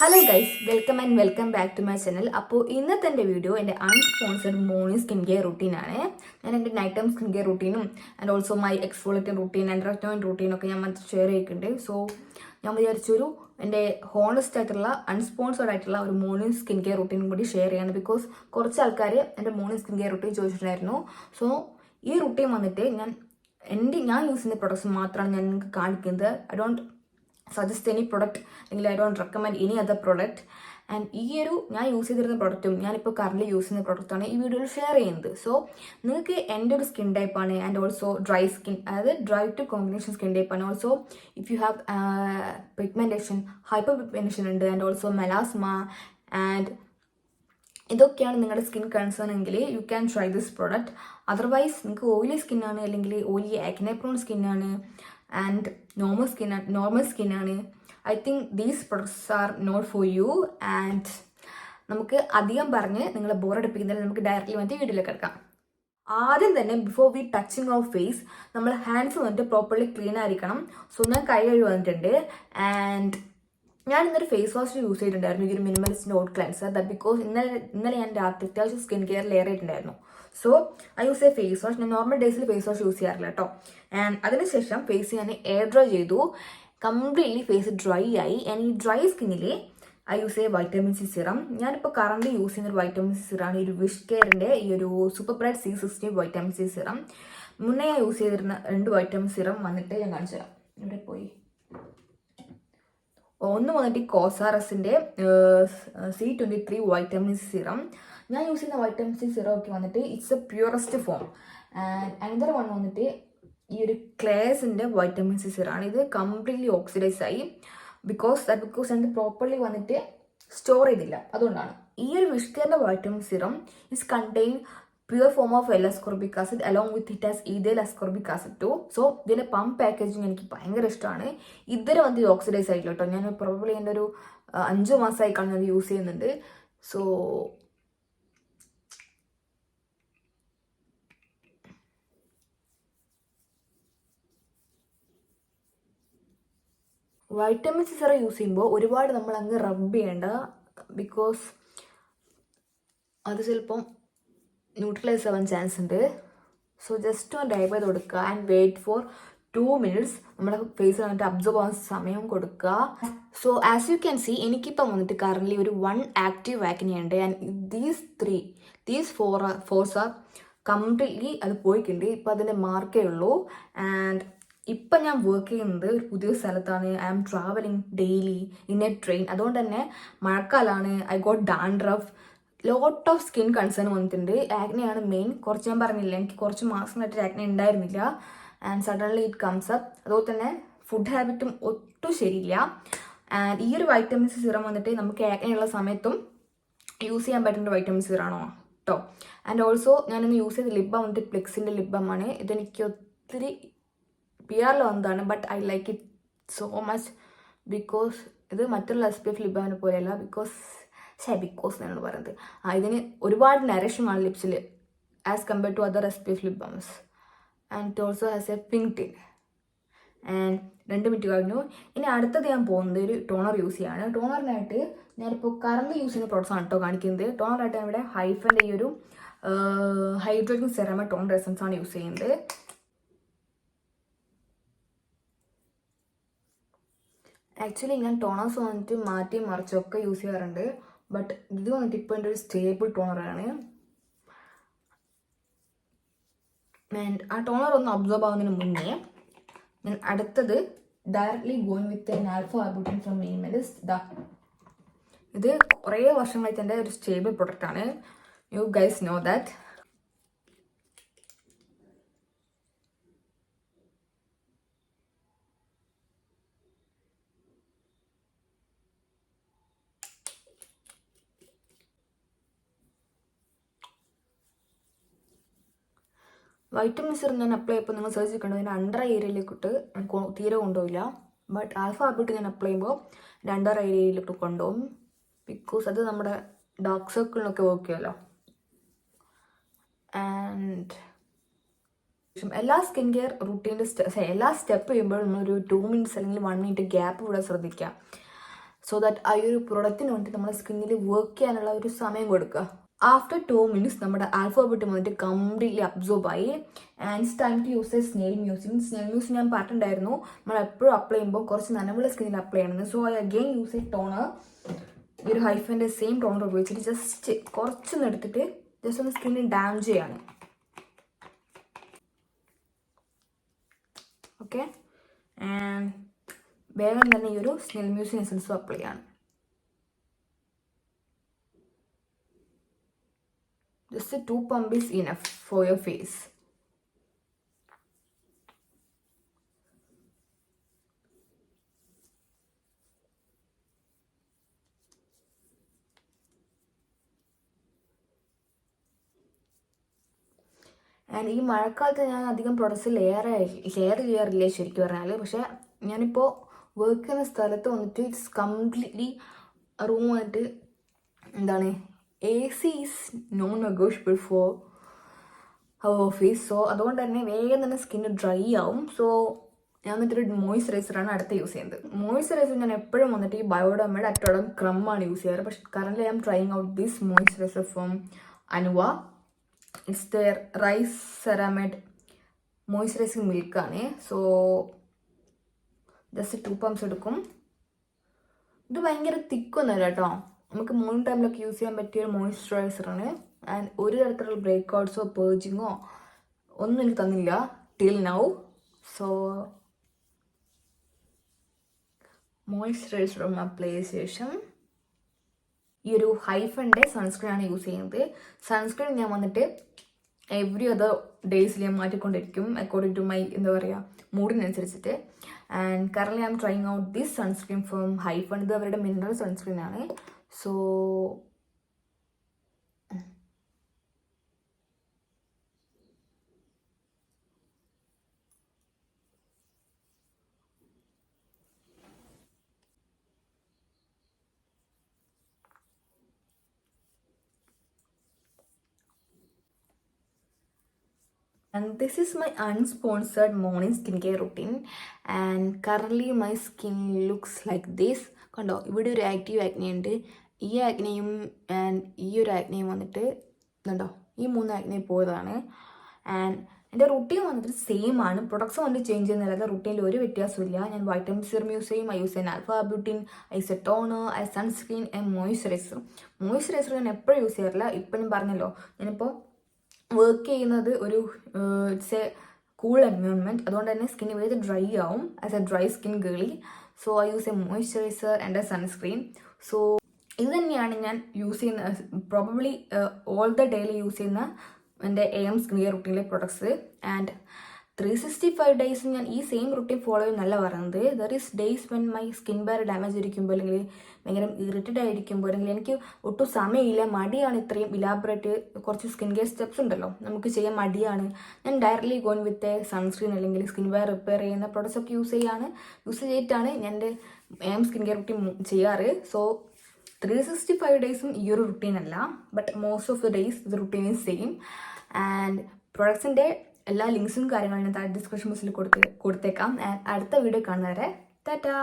Hello guys welcome and welcome back to my channel അപ്പോൾ ഇന്നത്തെ എന്റെ വീഡിയോ എന്റെ അൺസ്പോൺസർഡ് മോർണിംഗ് സ്കിൻ കെയർ റുട്ടീനാണ് ഞാൻ എന്റെ night time skin care റുട്ടീനും and also my exfoliation routine and retinoid റുട്ടീനൊക്കെ ഞാൻ share ചെയ്തിട്ടുണ്ട്. സോ ഞാൻ വിചാരിച്ചൊരു എന്റെ ഹോണസ്റ്റ് ആയിട്ടുള്ള അൺസ്പോൺസേർഡ് ആയിട്ടുള്ള ഒരു മോർണിംഗ് സ്കിൻ കെയർ റുട്ടീനും കൂടി ഷെയർ ചെയ്യാണ്. ബിക്കോസ് കുറച്ച് ആൾക്കാർ എന്റെ മോർണിംഗ് സ്കിൻ കെയർ റുട്ടീൻ ചോദിച്ചിട്ടുണ്ടായിരുന്നു. സോ ഈ റുട്ടീൻ വന്നിട്ട് ഞാൻ എന്റെ ഞാൻ യൂസ് ചെയ്യുന്ന പ്രൊഡക്ട്സ് മാത്രമാണ് ഞാൻ നിങ്ങൾക്ക് കാണിക്കുന്നത്. I don't suggest any product അല്ലെങ്കിൽ I don't recommend any other product and ഈ ഒരു ഞാൻ യൂസ് ചെയ്തിരുന്ന പ്രൊഡക്റ്റും ഞാനിപ്പോൾ കറന്റ് യൂസ് ചെയ്യുന്ന പ്രൊഡക്റ്റാണ് ഈ വീഡിയോയിൽ ഷെയർ ചെയ്യുന്നത്. സോ നിങ്ങൾക്ക് എന്റെ ഒരു സ്കിൻ ടൈപ്പാണ് ആൻഡ് ഓൾസോ ഡ്രൈ സ്കിൻ അതായത് ഡ്രൈ ടു കോമ്പിനേഷൻ സ്കിൻ ടൈപ്പാണ് also if you have pigmentation hyper pigmentation ഉണ്ട് ആൻഡ് ഓൾസോ മെലാസ്മ ആൻഡ് ഇതൊക്കെയാണ് നിങ്ങളുടെ സ്കിൻ കൺസേൺ എങ്കിൽ you can try this product otherwise നിങ്ങൾക്ക് ഓയിലി സ്കിന്നാണ് അല്ലെങ്കിൽ ഓയിലി ആക്നെപ്രോൺ സ്കിന്നാണ് and normal skin normal സ്കിന്നാണ് I think these products are not for you and നമുക്ക് അധികം പറഞ്ഞ് നിങ്ങളെ ബോറടിപ്പിക്കുന്നതിൽ നമുക്ക് ഡയറക്റ്റ്ലി വന്നിട്ട് വീട്ടിലേക്ക് എടുക്കാം ആദ്യം തന്നെ before we touching of face നമ്മൾ ഹാൻഡ്സ് വന്നിട്ട് പ്രോപ്പർലി ക്ലീൻ ആയിരിക്കണം. സോ ഞാൻ കൈ കഴുകി വന്നിട്ടുണ്ട്. ആൻഡ് ഞാൻ ഇന്നൊരു ഫേസ് വാഷ് യൂസ് ചെയ്തിട്ടുണ്ടായിരുന്നു. ഈ ഒരു Minimalist note cleanser the because ഇന്നലെ ഇന്നലെ ഞാൻ രാത്രി അത്യാവശ്യം സ്കിൻ കെയർ ലെയർ ചെയ്തിട്ടുണ്ടായിരുന്നു so I use a face wash ഞാൻ നോർമൽ ഡേയ്സിൽ ഫേസ് വാഷ് യൂസ് ചെയ്യാറില്ല കേട്ടോ ആൻഡ് അതിനുശേഷം ഫേസ് ഞാൻ എയർ ഡ്രൈ ചെയ്തു. കംപ്ലീറ്റ്ലി ഫേസ് ഡ്രൈ ആയി. ആൻഡ് ഈ ഡ്രൈ സ്കിന്നിൽ I use a vitamin C serum ഞാനിപ്പോൾ കറണ്ട് യൂസ് ചെയ്യുന്ന ഒരു വൈറ്റമിൻ സി സിറാണ് ഈ ഒരു വിഷ് കെയറിന്റെ ഈ ഒരു super bright C sixty vitamin C serum മുന്നേ ഞാൻ യൂസ് ചെയ്തിരുന്ന രണ്ട് വൈറ്റമിൻ സിറം വന്നിട്ട് ഞാൻ കാണിച്ചു തരാം. ഇവിടെ പോയി? ഒന്ന് വന്നിട്ട് കോസാറസിന്റെ C twenty three vitamin serum ഞാൻ യൂസ് ചെയ്യുന്ന വൈറ്റമിൻ സി സിറോ ഒക്കെ വന്നിട്ട് it's a purest form and another one വന്നിട്ട് ഈ ഒരു ക്ലേസിന്റെ വൈറ്റമിൻ സി സിറാണ് ഇത് കംപ്ലീറ്റ്ലി ഓക്സിഡൈസ് ആയി. ബിക്കോസ് ദാറ്റ് ബിക്കോസ് എന്ത് പ്രോപ്പർലി വന്നിട്ട് സ്റ്റോർ ചെയ്തില്ല. അതുകൊണ്ടാണ്. ഈ ഒരു വിഷ്കേറിന്റെ vitamin serum is contain pure form of L ascorbic acid along with it as ethyl ascorbic acid too so ഇതിന്റെ പമ്പ് പാക്കേജിങ് എനിക്ക് ഭയങ്കര ഇഷ്ടമാണ്. ഇതുവരെ വന്ന് ഓക്സിഡൈസ് ആയില്ല കേട്ടോ. ഞാൻ പ്രോബ്ലി എന്റെ ഒരു അഞ്ച് മാസമായി കാണുന്നത് യൂസ് ചെയ്യുന്നുണ്ട്. So vitamin C serum use ചെയ്യുമ്പോൾ ഒരുപാട് നമ്മൾ അങ്ങ് റബ് ചെയ്യേണ്ട ബിക്കോസ് അത് ചിലപ്പം ന്യൂട്രലൈസ് ആവാൻ ചാൻസ് ഉണ്ട്. സോ ജസ്റ്റ് ഒന്ന് ഡൈവ് ചെയ്ത് കൊടുക്കുക and wait for two minutes നമ്മുടെ ഫേസ് വന്നിട്ട് അബ്സോർബ് ആവാൻ സമയം കൊടുക്കുക. So as you can see എനിക്കിപ്പം വന്നിട്ട് കറന്റ്ലി ഒരു one active വാക്കിനിയുണ്ട് and these three these four fours are completely അത് പോയിട്ടുണ്ട്. ഇപ്പം അതിന്റെ മാർക്കേ ഉള്ളൂ. ആൻഡ് ഇപ്പം ഞാൻ വർക്ക് ചെയ്യുന്നത് ഒരു പുതിയ സ്ഥലത്താണ്. I am travelling daily in a train അതുകൊണ്ട് തന്നെ മഴക്കാലമാണ് I got dandruff lot of skin concern വന്നിട്ടുണ്ട്. ആക്നെയാണ് മെയിൻ കുറച്ച് ഞാൻ പറഞ്ഞില്ല എനിക്ക് കുറച്ച് മാസങ്ങളായിട്ട് ആക്നെ ഉണ്ടായിരുന്നില്ല. And suddenly it comes up അതുപോലെ തന്നെ ഫുഡ് ഹാബിറ്റും ഒട്ടും ശരിയില്ല. ആൻഡ് ഈ ഒരു വൈറ്റമിൻ സി സിറം വന്നിട്ട് നമുക്ക് ആക്നെ ഉള്ള സമയത്തും യൂസ് ചെയ്യാൻ പറ്റുന്ന വൈറ്റമിൻ സിറാണോ കേട്ടോ ആൻഡ് ഓൾസോ ഞാനിന്ന് യൂസ് ചെയ്ത ലിബം വന്നിട്ട് പ്ലെക്സിന്റെ ലിബമാണ്. ഇതെനിക്ക് ഒത്തിരി പി വന്നതാണ് but I like it so much because ഇത് മറ്റുള്ള എസ് പി എഫ് ലിബാനെ പോലെയല്ല ബിക്കോസ് ഷേ ബിക്കോസ് എന്നാണ് പറയുന്നത്. ആ ഇതിന് ഒരുപാട് നരേഷമാണ് ലിപ്സിൽ as compared to other S P F lip balms and it also has a pink tint and രണ്ട് മിനിറ്റ് കഴിഞ്ഞു. ഇനി അടുത്തത് ഞാൻ പോകുന്നത് ഒരു ടോണർ യൂസ് ചെയ്യാണ്. ടോണറിനായിട്ട് ഞാനിപ്പോൾ കറണ്ട് യൂസ് ചെയ്യുന്ന പ്രോഡക്ട്സ് ആണ് കേട്ടോ കാണിക്കുന്നത്. ടോണറായിട്ട് ഞാൻ ഇവിടെ ഹൈഫന്റെ ഈ ഒരു ഹൈഡ്രോജൻ സെറമ ടോൺ റെസൻസ് ആണ് യൂസ് ചെയ്യുന്നത്. ആക്ച്വലി ഞാൻ ടോണേഴ്സ് വന്നിട്ട് മാറ്റി മറിച്ചൊക്കെ യൂസ് ചെയ്യാറുണ്ട്. ബട്ട് ഇത് വന്നിട്ട് ഇപ്പോൾ എന്റെ ഒരു സ്റ്റേബിൾ ടോണറാണ് ആൻഡ് ആ ടോണർ ഒന്ന് അബ്സോർബ് ആവുന്നതിന് മുന്നേ ഞാൻ അടുത്തത് directly going with an alpha arbutin from Minimalist the. ഇത് കുറേ വർഷങ്ങളായിട്ട് എന്റെ ഒരു സ്റ്റേബിൾ പ്രൊഡക്റ്റാണ് you guys know that vitamin serum ഞാൻ അപ്ലൈ ചെയ്യുമ്പോൾ നിങ്ങൾ സെർച്ച് ചെയ്യണ്ടോ അതിന്റെ അണ്ടർ ഏരിയയിലേക്കിട്ട് തീരെ കൊണ്ടുപോയില്ല. ബട്ട് ആൽഫ ആപ്പിട്ട് ഞാൻ അപ്ലൈ ചെയ്യുമ്പോൾ എന്റെ അണ്ടർ ഏരിയയിലിട്ട് കൊണ്ടുപോകും. ബിക്കോസ് അത് നമ്മുടെ ഡാർക്ക് സർക്കിളിനൊക്കെ വർക്ക് ചെയ്യുമല്ലോ. ആൻഡ് എല്ലാ സ്കിൻ കെയർ റുട്ടീന്റെ എല്ലാ സ്റ്റെപ്പ് ചെയ്യുമ്പോഴും നമ്മളൊരു ടു മിനിറ്റ്സ് അല്ലെങ്കിൽ വൺ മിനിറ്റ് ഗ്യാപ്പ് ഇവിടെ ശ്രദ്ധിക്കുക. സോ ദാറ്റ് ആ ഒരു പ്രൊഡക്റ്റിന് വേണ്ടി നമ്മുടെ സ്കിന്നിൽ വർക്ക് ചെയ്യാനുള്ള ഒരു സമയം കൊടുക്കുക. ആഫ്റ്റർ ടു മിനിറ്റ്സ് നമ്മുടെ ആൽഫബറ്റ് വന്നിട്ട് കംപ്ലീറ്റ്ലി അബ്സോർബ് ആയി. And it's time to use a snail mucin snail mucin ഞാൻ പറഞ്ഞിട്ടുണ്ടായിരുന്നു നമ്മൾ എപ്പോഴും അപ്ലൈ ചെയ്യുമ്പോൾ കുറച്ച് നനവുള്ള സ്കിന്നിൽ അപ്ലൈ ചെയ്യണമെന്ന് so I again use a toner ഈ ഒരു ഹൈഫിന്റെ സെയിം ടോണർ ഉപയോഗിച്ചിട്ട് ജസ്റ്റ് കുറച്ചൊന്ന് എടുത്തിട്ട് ജസ്റ്റ് ഒന്ന് സ്കിന്നിൽ ഡാം ചെയ്യാണ്. ഓക്കെ ആൻഡ് വേഗം തന്നെ ഈ ഒരു സ്നെൽ മ്യൂസിൻ എസൻസും അപ്ലൈ ചെയ്യാണ്. A two pump is enough for your face. And ഈ മഴക്കാലത്ത് ഞാൻ അധികം പ്രൊഡക്ട്സ് ലെയർ ലെയർ ചെയ്യാറില്ല ശരിക്കും പറഞ്ഞാൽ പക്ഷേ ഞാനിപ്പോൾ വർക്ക് ചെയ്യുന്ന സ്ഥലത്ത് വന്നിട്ട് ഇറ്റ്സ് കംപ്ലീറ്റ്ലി റൂമായിട്ട് എന്താണ് A C is non negotiable for our office so അതുകൊണ്ട് തന്നെ വേഗം തന്നെ സ്കിന്ന് ഡ്രൈ ആവും. സോ ഞാൻ വന്നിട്ടൊരു മോയ്സ്ചറൈസറാണ് അടുത്ത് യൂസ് ചെയ്യുന്നത്. മോയ്സ്ചറൈസർ ഞാൻ എപ്പോഴും വന്നിട്ട് ഈ ബയോഡോമയുടെ അറ്റോളം ക്രമ്മാണ് യൂസ് ചെയ്യാറ്. പക്ഷെ current I'm trying out this moisturiser from Anua it's the rice ceramide moisturising മിൽക്കാണ് so just two pumps എടുക്കും. ഇത് ഭയങ്കര തിക്കൊന്നുമല്ല കേട്ടോ. നമുക്ക് മോർണിംഗ് ടൈമിലൊക്കെ യൂസ് ചെയ്യാൻ പറ്റിയ ഒരു മോയ്സ്ചറൈസറാണ് ആൻഡ് ഒരു തരത്തിലുള്ള ബ്രേക്ക് ഔട്ട്സോ പേർജിങ്ങോ ഒന്നും എനിക്ക് തന്നില്ല till now so moisturiser apply ചെയ്ത ശേഷം ഈ ഒരു ഹൈഫന്റെ സൺസ്ക്രീൻ ആണ് യൂസ് ചെയ്യുന്നത്. സൺസ്ക്രീൻ ഞാൻ വന്നിട്ട് എവറി അതർ ഡേയ്സിൽ ഞാൻ മാറ്റിക്കൊണ്ടിരിക്കും അക്കോർഡിംഗ് ടു മൈ എന്താ പറയുക മൂഡിനനുസരിച്ചിട്ട് and currently I'm trying out this sunscreen from Hyphen ഇത് അവരുടെ മിനറൽ സൺസ്ക്രീൻ ആണ് so and this is my unsponsored morning skincare routine. And currently my skin looks like this. കണ്ടോ? ഇവിടെ ഒരു ആക്റ്റീവ് ആക്നെ ഉണ്ട്. ഈ ആക്നെയും ആൻഡ് ഈ ഒരു ആക്നെയും വന്നിട്ട് ഇതുണ്ടോ ഈ മൂന്ന് ആക്നെ പോയതാണ്. ആൻഡ് എന്റെ റുട്ടീൻ വന്നിട്ട് സെയിം ആണ്. പ്രൊഡക്ട്സ് വന്നിട്ട് ചേഞ്ച് ചെയ്യുന്നില്ല. റുട്ടീനിൽ ഒരു വ്യത്യാസമില്ല ഞാൻ വൈറ്റമിൻ സിറം യൂസ് ചെയ്യും. ഐ യൂസ് ചെയ്യുന്ന alpha arbutin I a toner I sunscreen I moisturiser moisturiser ഞാൻ എപ്പോഴും യൂസ് ചെയ്യാറില്ല. ഇപ്പം ഞാൻ പറഞ്ഞല്ലോ. ഞാനിപ്പോൾ വർക്ക് ചെയ്യുന്നത് ഒരു ഇറ്റ്സ് എ കൂൾ എൻവയോൺമെന്റ് അതുകൊണ്ട് തന്നെ സ്കിൻ വേറെ ഡ്രൈ ആവും. As a dry skin girlie so I use a moisturiser and a sunscreen so ഇത് തന്നെയാണ് ഞാൻ യൂസ് ചെയ്യുന്ന പ്രോബബ്ലി ഓൾ ദ ഡേയിൽ യൂസ് ചെയ്യുന്ന എന്റെ a skin care റുട്ടീനിലെ products and three sixty five days ഞാൻ ഈ സെയിം റുട്ടീൻ ഫോളോ ചെയ്യുന്നല്ല പറയുന്നത്. There is days when my skin barrier damage ഇരിക്കുമ്പോൾ അല്ലെങ്കിൽ ഭയങ്കര ഇറിറ്റഡ് ആയിരിക്കുമ്പോൾ അല്ലെങ്കിൽ എനിക്ക് ഒട്ടും സമയമില്ല. മടിയാണ് ഇത്രയും ഇലാബറേറ്റ് കുറച്ച് സ്കിൻ കെയർ സ്റ്റെപ്സ് ഉണ്ടല്ലോ. നമുക്ക് ചെയ്യാൻ മടിയാണ്. ഞാൻ ഡയറക്ട്ലി ഗോൺ വിത്ത് സൺസ്ക്രീൻ അല്ലെങ്കിൽ സ്കിൻ ബയർ റിപ്പയർ ചെയ്യുന്ന പ്രോഡക്റ്റ്സ് ഒക്കെ യൂസ് ചെയ്യാണ്. യൂസ് ചെയ്തിട്ടാണ് ഞാൻ എന്റെ എം സ്കിൻ കെയർ റുട്ടീൻ ചെയ്യാറ്. സോ ത്രീ സിക്സ്റ്റി ഫൈവ് ഡേയ്സും ഈ ഒരു റുട്ടീൻ അല്ല. But most of the days the routine is same and പ്രൊഡക്ട്സിന്റെ എല്ലാ ലിങ്ക്സും കാര്യങ്ങളും ഞാൻ താഴെ ഡിസ്ക്രിപ്ഷൻ ബോക്സിൽ കൊടുത്ത് കൊടുത്തേക്കാം. അടുത്ത വീഡിയോ കാണുന്നവരെ ടാറ്റാ!